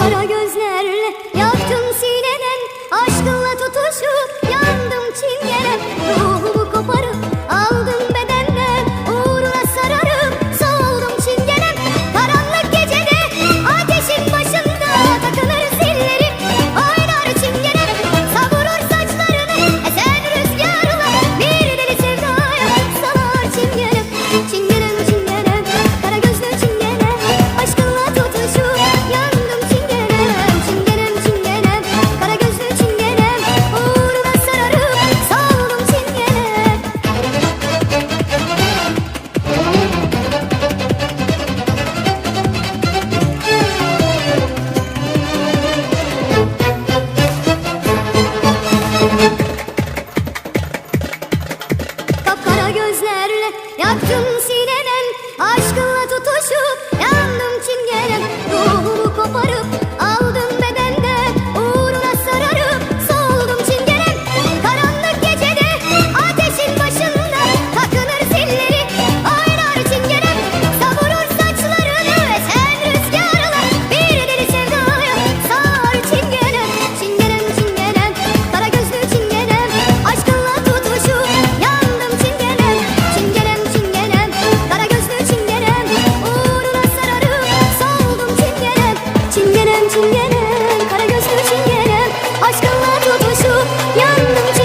kara gözlerle Yaktım sineden aşkınla tutuşup gözlerle yaktın seni. tutuşup yandım